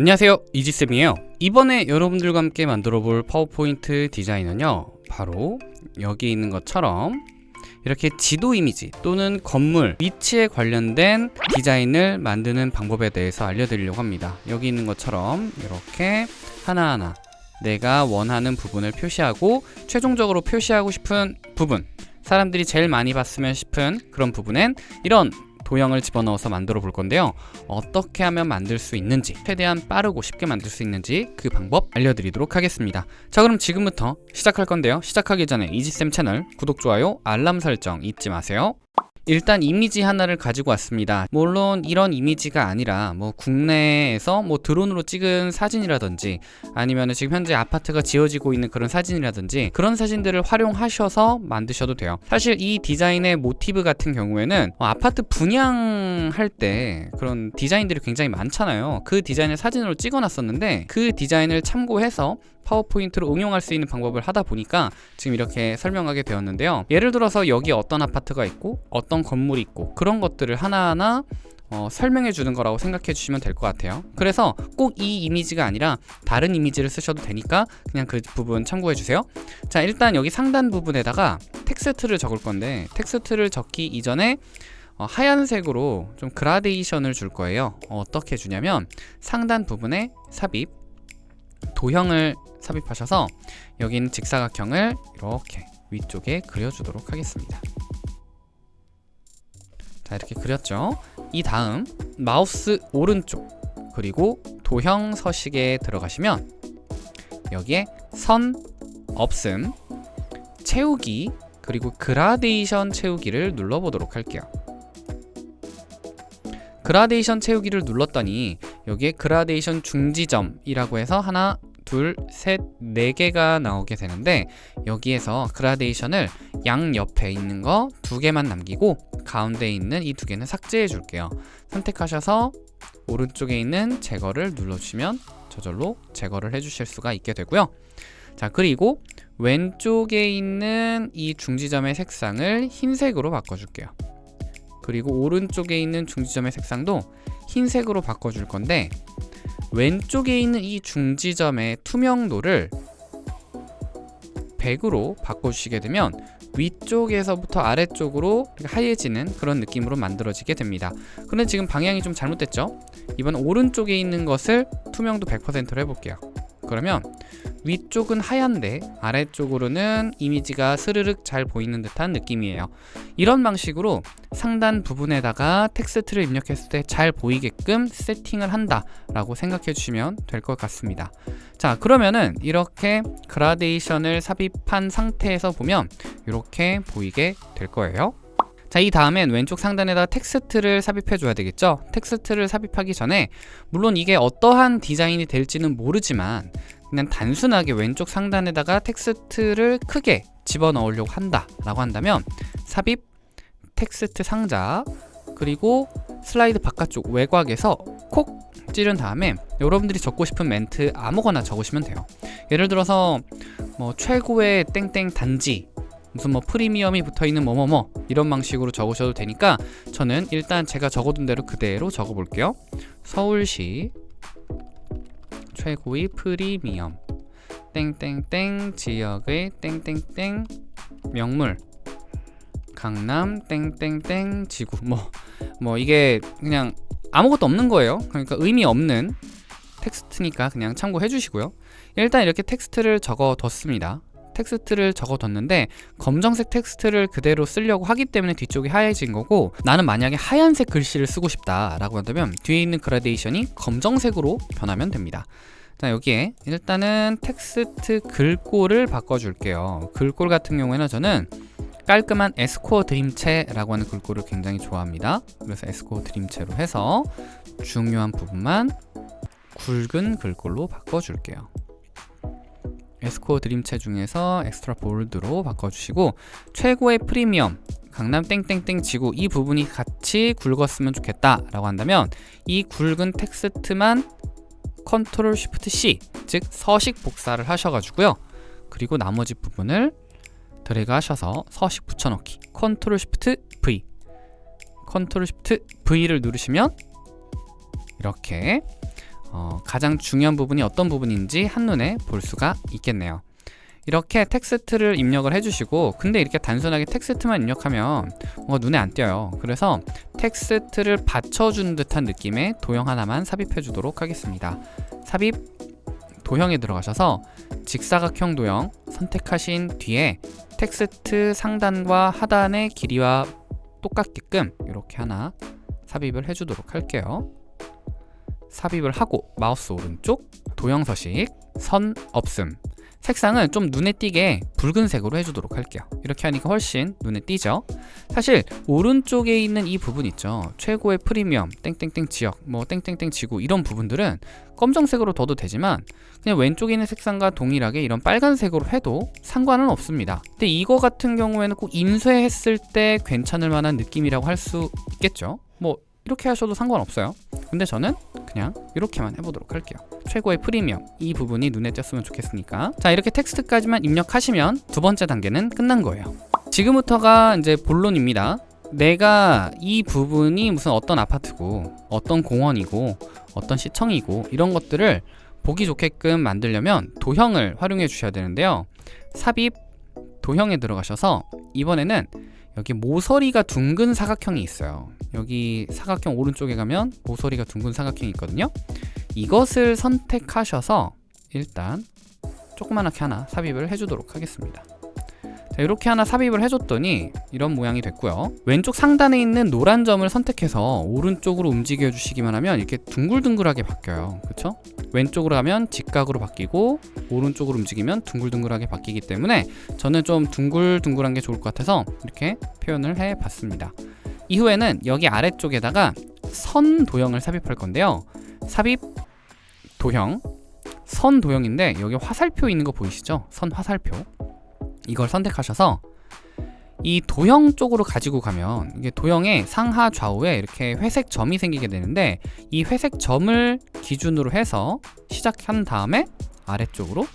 안녕하세요. 이지쌤이에요. 이번에 여러분들과 함께 만들어 볼 파워포인트 디자인은요 바로 여기 있는 것처럼 이렇게 지도 이미지 또는 건물 위치에 관련된 디자인을 만드는 방법에 대해서 알려드리려고 합니다. 여기 있는 것처럼 이렇게 하나하나 내가 원하는 부분을 표시하고 최종적으로 표시하고 싶은 부분 사람들이 제일 많이 봤으면 싶은 그런 부분엔 이런 도형을 집어넣어서 만들어 볼 건데요. 어떻게 하면 만들 수 있는지, 최대한 빠르고 쉽게 만들 수 있는지 그 방법 알려드리도록 하겠습니다. 자, 그럼 지금부터 시작할 건데요. 시작하기 전에 이지쌤 채널 구독, 좋아요, 알람 설정 잊지 마세요. 일단 이미지 하나를 가지고 왔습니다. 물론 이런 이미지가 아니라 뭐 국내에서 뭐 드론으로 찍은 사진이라든지 아니면 지금 현재 아파트가 지어지고 있는 그런 사진이라든지 그런 사진들을 활용하셔서 만드셔도 돼요. 사실 이 디자인의 모티브 같은 경우에는 뭐 아파트 분양할 때 그런 디자인들이 굉장히 많잖아요. 그 디자인을 사진으로 찍어놨었는데 그 디자인을 참고해서 파워포인트로 응용할 수 있는 방법을 하다 보니까 지금 이렇게 설명하게 되었는데요. 예를 들어서 여기 어떤 아파트가 있고 어떤 건물이 있고 그런 것들을 하나하나 어, 설명해 주는 거라고 생각해 주시면 될 것 같아요. 그래서 꼭 이 이미지가 아니라 다른 이미지를 쓰셔도 되니까 그냥 그 부분 참고해 주세요. 자, 일단 여기 상단 부분에다가 텍스트를 적을 건데 텍스트를 적기 이전에 어, 하얀색으로 좀 그라데이션을 줄 거예요. 어, 어떻게 주냐면 상단 부분에 삽입 도형을 삽입하셔서 여기 있는 직사각형을 이렇게 위쪽에 그려주도록 하겠습니다. 자 이렇게 그렸죠. 이 다음 마우스 오른쪽 그리고 도형 서식에 들어가시면 여기에 선, 없음, 채우기 그리고 그라데이션 채우기를 눌러보도록 할게요. 그라데이션 채우기를 눌렀더니 여기에 그라데이션 중지점이라고 해서 하나, 둘, 셋, 네 개가 나오게 되는데 여기에서 그라데이션을 양 옆에 있는 거 두 개만 남기고 가운데 있는 이 두 개는 삭제해 줄게요. 선택하셔서 오른쪽에 있는 제거를 눌러주시면 저절로 제거를 해주실 수가 있게 되고요. 자 그리고 왼쪽에 있는 이 중지점의 색상을 흰색으로 바꿔줄게요. 그리고 오른쪽에 있는 중지점의 색상도 흰색으로 바꿔줄 건데 왼쪽에 있는 이 중지점의 투명도를 100으로 바꿔주시게 되면 위쪽에서부터 아래쪽으로 하얘지는 그런 느낌으로 만들어지게 됩니다. 근데 지금 방향이 좀 잘못됐죠? 이번 오른쪽에 있는 것을 투명도 100%로 해볼게요. 그러면 위쪽은 하얀데 아래쪽으로는 이미지가 스르륵 잘 보이는 듯한 느낌이에요. 이런 방식으로 상단 부분에다가 텍스트를 입력했을 때 잘 보이게끔 세팅을 한다라고 생각해 주시면 될 것 같습니다. 자, 그러면은 이렇게 그라데이션을 삽입한 상태에서 보면 이렇게 보이게 될 거예요. 자, 이 다음엔 왼쪽 상단에다 텍스트를 삽입해 줘야 되겠죠? 텍스트를 삽입하기 전에 물론 이게 어떠한 디자인이 될지는 모르지만 그냥 단순하게 왼쪽 상단에다가 텍스트를 크게 집어넣으려고 한다 라고 한다면 삽입 텍스트 상자 그리고 슬라이드 바깥쪽 외곽에서 콕 찌른 다음에 여러분들이 적고 싶은 멘트 아무거나 적으시면 돼요. 예를 들어서 뭐 최고의 땡땡 단지 무슨 뭐 프리미엄이 붙어 있는 뭐뭐뭐 이런 방식으로 적으셔도 되니까 저는 일단 제가 적어둔 대로 그대로 적어 볼게요. 서울시 최고의 프리미엄 땡땡땡 지역의 땡땡땡 명물 강남 땡땡땡 지구 뭐뭐 뭐 이게 그냥 아무것도 없는 거예요. 그러니까 의미 없는 텍스트니까 그냥 참고해 주시고요. 일단 이렇게 텍스트를 적어 뒀습니다. 텍스트를 적어뒀는데 검정색 텍스트를 그대로 쓰려고 하기 때문에 뒤쪽이 하얘진 거고 나는 만약에 하얀색 글씨를 쓰고 싶다라고 한다면 뒤에 있는 그라데이션이 검정색으로 변하면 됩니다. 자 여기에 일단은 텍스트 글꼴을 바꿔줄게요. 글꼴 같은 경우에는 저는 깔끔한 에스코어 드림체라고 하는 글꼴을 굉장히 좋아합니다. 그래서 에스코어 드림체로 해서 중요한 부분만 굵은 글꼴로 바꿔줄게요. 에스코어 드림체 중에서 엑스트라 볼드로 바꿔주시고 최고의 프리미엄 강남 땡땡땡 지구 이 부분이 같이 굵었으면 좋겠다 라고 한다면 이 굵은 텍스트만 컨트롤 쉬프트 C 즉 서식 복사를 하셔가지고요. 그리고 나머지 부분을 드래그 하셔서 서식 붙여넣기. 컨트롤 쉬프트 V. 컨트롤 쉬프트 V를 누르시면 이렇게 어, 가장 중요한 부분이 어떤 부분인지 한눈에 볼 수가 있겠네요. 이렇게 텍스트를 입력을 해주시고 근데 이렇게 단순하게 텍스트만 입력하면 뭔가 눈에 안 띄어요. 그래서 텍스트를 받쳐준 듯한 느낌의 도형 하나만 삽입해 주도록 하겠습니다. 삽입 도형에 들어가셔서 직사각형 도형 선택하신 뒤에 텍스트 상단과 하단의 길이와 똑같게끔 이렇게 하나 삽입을 해주도록 할게요. 삽입을 하고 마우스 오른쪽 도형 서식 선 없음 색상은 좀 눈에 띄게 붉은색으로 해주도록 할게요. 이렇게 하니까 훨씬 눈에 띄죠. 사실 오른쪽에 있는 이 부분 있죠. 최고의 프리미엄, 땡땡땡 지역, 뭐 땡땡땡 지구 이런 부분들은 검정색으로 둬도 되지만 그냥 왼쪽에 있는 색상과 동일하게 이런 빨간색으로 해도 상관은 없습니다. 근데 이거 같은 경우에는 꼭 인쇄했을 때 괜찮을 만한 느낌이라고 할 수 있겠죠. 뭐 이렇게 하셔도 상관없어요. 근데 저는 그냥 이렇게만 해보도록 할게요. 최고의 프리미엄 이 부분이 눈에 띄었으면 좋겠으니까 자 이렇게 텍스트까지만 입력하시면 두 번째 단계는 끝난 거예요. 지금부터가 이제 본론입니다. 내가 이 부분이 무슨 어떤 아파트고 어떤 공원이고 어떤 시청이고 이런 것들을 보기 좋게끔 만들려면 도형을 활용해 주셔야 되는데요. 삽입 도형에 들어가셔서 이번에는 여기 모서리가 둥근 사각형이 있어요. 여기 사각형 오른쪽에 가면 모서리가 둥근 사각형이 있거든요. 이것을 선택하셔서 일단 조그만하게 하나 삽입을 해주도록 하겠습니다. 자, 이렇게 하나 삽입을 해줬더니 이런 모양이 됐고요. 왼쪽 상단에 있는 노란 점을 선택해서 오른쪽으로 움직여 주시기만 하면 이렇게 둥글둥글하게 바뀌어요. 그렇죠? 왼쪽으로 가면 직각으로 바뀌고 오른쪽으로 움직이면 둥글둥글하게 바뀌기 때문에 저는 좀 둥글둥글한 게 좋을 것 같아서 이렇게 표현을 해 봤습니다. 이후에는 여기 아래쪽에다가 선 도형을 삽입할 건데요. 삽입 도형 선 도형인데 여기 화살표 있는 거 보이시죠? 선 화살표 이걸 선택하셔서 이 도형 쪽으로 가지고 가면 이게 도형의 상하 좌우에 이렇게 회색 점이 생기게 되는데 이 회색 점을 기준으로 해서 시작한 다음에 아래쪽으로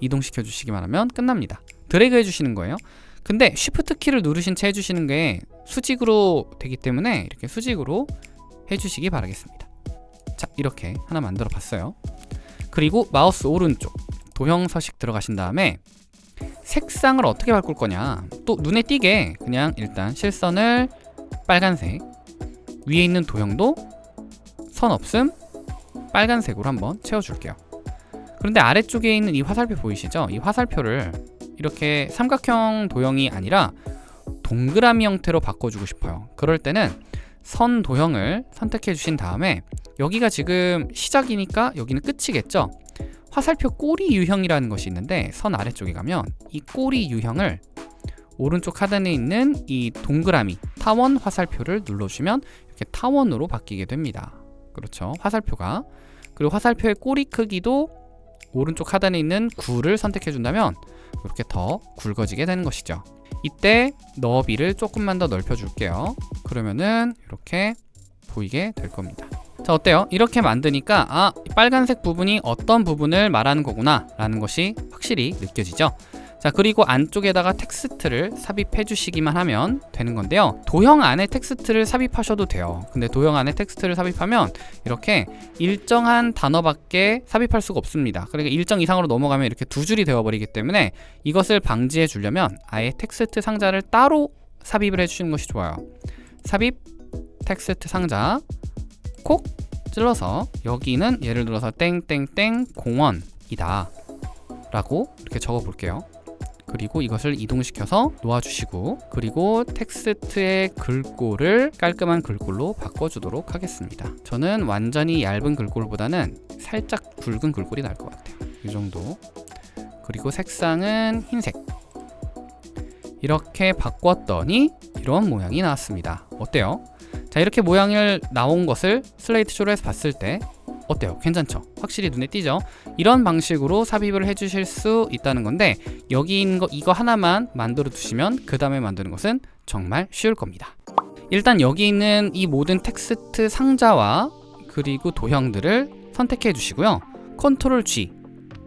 이동시켜 주시기만 하면 끝납니다. 드래그 해주시는 거예요. 근데 쉬프트 키를 누르신 채 해주시는 게 수직으로 되기 때문에 이렇게 수직으로 해주시기 바라겠습니다. 자 이렇게 하나 만들어 봤어요. 그리고 마우스 오른쪽 도형 서식 들어가신 다음에 색상을 어떻게 바꿀 거냐? 또 눈에 띄게 그냥 일단 실선을 빨간색 위에 있는 도형도 선 없음 빨간색으로 한번 채워줄게요. 그런데 아래쪽에 있는 이 화살표 보이시죠? 이 화살표를 이렇게 삼각형 도형이 아니라 동그라미 형태로 바꿔주고 싶어요. 그럴 때는 선 도형을 선택해 주신 다음에 여기가 지금 시작이니까 여기는 끝이겠죠 화살표 꼬리 유형이라는 것이 있는데 선 아래쪽에 가면 이 꼬리 유형을 오른쪽 하단에 있는 이 동그라미 타원 화살표를 눌러주시면 이렇게 타원으로 바뀌게 됩니다. 그렇죠. 화살표가 그리고 화살표의 꼬리 크기도 오른쪽 하단에 있는 9를 선택해 준다면 이렇게 더 굵어지게 되는 것이죠. 이때 너비를 조금만 더 넓혀 줄게요. 그러면은 이렇게 보이게 될 겁니다. 자 어때요? 이렇게 만드니까 아 빨간색 부분이 어떤 부분을 말하는 거구나 라는 것이 확실히 느껴지죠. 자 그리고 안쪽에다가 텍스트를 삽입해 주시기만 하면 되는 건데요. 도형 안에 텍스트를 삽입하셔도 돼요. 근데 도형 안에 텍스트를 삽입하면 이렇게 일정한 단어밖에 삽입할 수가 없습니다. 그러니까 일정 이상으로 넘어가면 이렇게 두 줄이 되어버리기 때문에 이것을 방지해 주려면 아예 텍스트 상자를 따로 삽입을 해 주시는 것이 좋아요. 삽입 텍스트 상자 콕 찔러서 여기는 예를 들어서 땡땡땡 공원이다 라고 이렇게 적어 볼게요. 그리고 이것을 이동시켜서 놓아주시고 그리고 텍스트의 글꼴을 깔끔한 글꼴로 바꿔주도록 하겠습니다. 저는 완전히 얇은 글꼴보다는 살짝 굵은 글꼴이 나을 것 같아요. 이 정도. 그리고 색상은 흰색. 이렇게 바꿨더니 이런 모양이 나왔습니다. 어때요? 자 이렇게 모양을 나온 것을 슬레이트 쇼로 해서 봤을 때 어때요? 괜찮죠? 확실히 눈에 띄죠? 이런 방식으로 삽입을 해주실 수 있다는 건데 여기 있는 거 이거 하나만 만들어 두시면 그 다음에 만드는 것은 정말 쉬울 겁니다. 일단 여기 있는 이 모든 텍스트 상자와 그리고 도형들을 선택해 주시고요. 컨트롤 G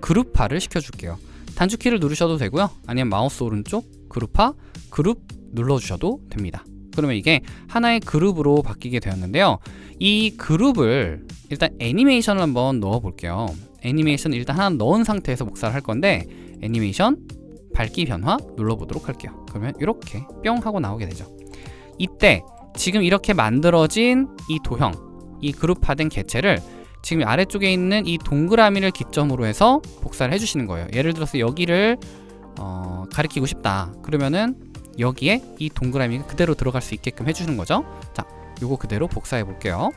그룹화를 시켜줄게요. 단축키를 누르셔도 되고요. 아니면 마우스 오른쪽 그룹화 그룹 눌러주셔도 됩니다. 그러면 이게 하나의 그룹으로 바뀌게 되었는데요. 이 그룹을 일단 애니메이션을 한번 넣어 볼게요. 애니메이션 일단 하나 넣은 상태에서 복사를 할 건데 애니메이션 밝기 변화 눌러보도록 할게요. 그러면 이렇게 뿅 하고 나오게 되죠. 이때 지금 이렇게 만들어진 이 도형, 이 그룹화된 개체를 지금 아래쪽에 있는 이 동그라미를 기점으로 해서 복사를 해주시는 거예요. 예를 들어서 여기를 어, 가리키고 싶다. 그러면은 여기에 이 동그라미가 그대로 들어갈 수 있게끔 해주는 거죠. 자, 요거 그대로 복사해 볼게요.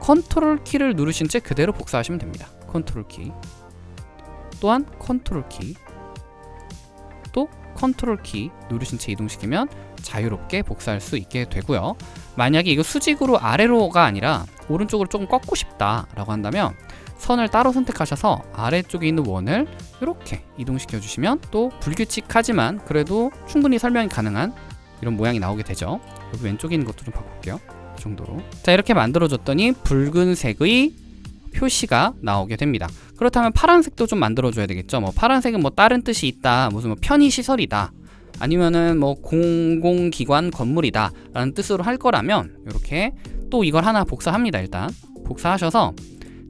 컨트롤 키를 누르신 채 그대로 복사하시면 됩니다. 컨트롤 키. 또한 컨트롤 키. 또 컨트롤 키 누르신 채 이동시키면 자유롭게 복사할 수 있게 되고요. 만약에 이거 수직으로 아래로가 아니라 오른쪽으로 조금 꺾고 싶다라고 한다면 선을 따로 선택하셔서 아래쪽에 있는 원을 이렇게 이동시켜 주시면 또 불규칙하지만 그래도 충분히 설명이 가능한 이런 모양이 나오게 되죠. 여기 왼쪽에 있는 것도 좀 바꿀게요. 이 정도로. 자, 이렇게 만들어줬더니 붉은색의 표시가 나오게 됩니다. 그렇다면 파란색도 좀 만들어줘야 되겠죠. 뭐 파란색은 뭐 다른 뜻이 있다, 무슨 뭐 편의 시설이다, 아니면은 뭐 공공기관 건물이다 라는 뜻으로 할 거라면 이렇게 또 이걸 하나 복사합니다. 일단 복사하셔서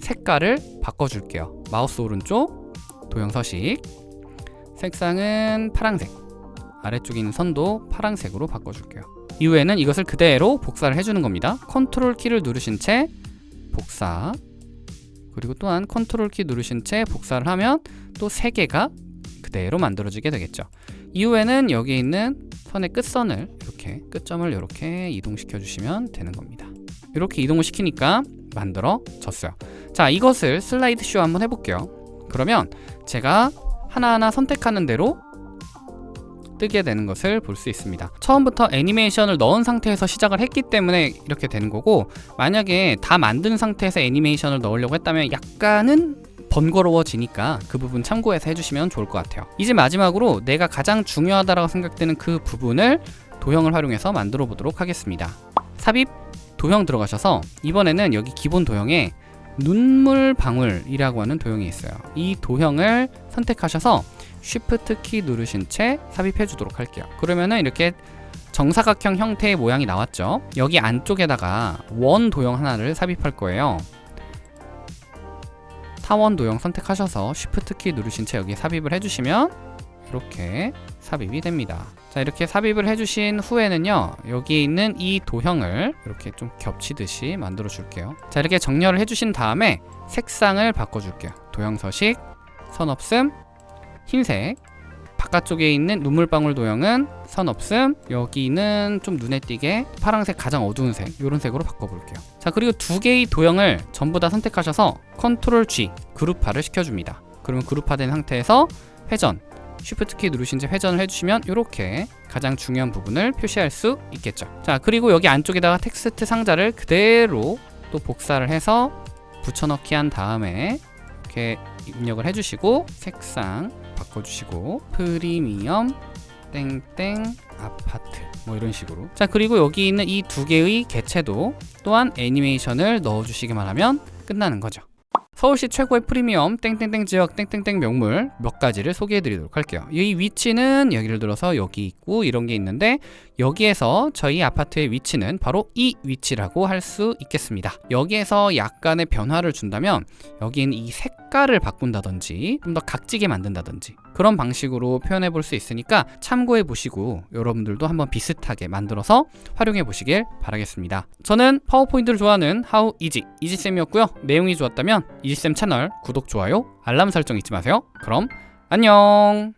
색깔을 바꿔줄게요. 마우스 오른쪽 도형 서식 색상은 파란색 아래쪽에 있는 선도 파란색으로 바꿔줄게요. 이후에는 이것을 그대로 복사를 해주는 겁니다. 컨트롤 키를 누르신 채 복사 그리고 또한 컨트롤 키 누르신 채 복사를 하면 또세 개가 그대로 만들어지게 되겠죠. 이후에는 여기 있는 선의 끝선을 이렇게 끝점을 이렇게 이동시켜 주시면 되는 겁니다. 이렇게 이동을 시키니까 만들어졌어요. 자, 이것을 슬라이드 쇼 한번 해볼게요. 그러면 제가 하나하나 선택하는 대로 뜨게 되는 것을 볼 수 있습니다. 처음부터 애니메이션을 넣은 상태에서 시작을 했기 때문에 이렇게 되는 거고 만약에 다 만든 상태에서 애니메이션을 넣으려고 했다면 약간은 번거로워지니까 그 부분 참고해서 해주시면 좋을 것 같아요. 이제 마지막으로 내가 가장 중요하다고 생각되는 그 부분을 도형을 활용해서 만들어 보도록 하겠습니다. 삽입 도형 들어가셔서 이번에는 여기 기본 도형에 눈물 방울이라고 하는 도형이 있어요. 이 도형을 선택하셔서 Shift 키 누르신 채 삽입해 주도록 할게요. 그러면은 이렇게 정사각형 형태의 모양이 나왔죠. 여기 안쪽에다가 원 도형 하나를 삽입할 거예요. 타원 도형 선택하셔서 Shift 키 누르신 채 여기 삽입을 해주시면 이렇게 삽입이 됩니다. 자 이렇게 삽입을 해주신 후에는요 여기 있는 이 도형을 이렇게 좀 겹치듯이 만들어 줄게요. 자 이렇게 정렬을 해주신 다음에 색상을 바꿔줄게요. 도형 서식 선 없음 흰색 바깥쪽에 있는 눈물방울 도형은 선 없음 여기는 좀 눈에 띄게 파란색 가장 어두운 색 이런 색으로 바꿔볼게요 자 그리고 두 개의 도형을 전부 다 선택하셔서 컨트롤 G 그룹화를 시켜줍니다 그러면 그룹화된 상태에서 회전 쉬프트 키 누르신 채 회전을 해주시면 이렇게 가장 중요한 부분을 표시할 수 있겠죠. 자 그리고 여기 안쪽에다가 텍스트 상자를 그대로 또 복사를 해서 붙여넣기 한 다음에 이렇게 입력을 해주시고 색상 바꿔주시고 프리미엄 땡땡 아파트 뭐 이런 식으로. 자 그리고 여기 있는 이 두 개의 개체도 또한 애니메이션을 넣어주시기만 하면 끝나는 거죠 서울시 최고의 프리미엄 땡땡땡 지역 땡땡땡 명물 몇 가지를 소개해 드리도록 할게요 이 위치는 여기를 들어서 여기 있고 이런 게 있는데 여기에서 저희 아파트의 위치는 바로 이 위치라고 할 수 있겠습니다 여기에서 약간의 변화를 준다면 여기는 이 색깔을 바꾼다든지 좀 더 각지게 만든다든지 그런 방식으로 표현해 볼 수 있으니까 참고해 보시고 여러분들도 한번 비슷하게 만들어서 활용해 보시길 바라겠습니다. 저는 파워포인트를 좋아하는 하우 이지 이지쌤이었고요. 내용이 좋았다면 이지쌤 채널 구독, 좋아요, 알람 설정 잊지 마세요. 그럼 안녕!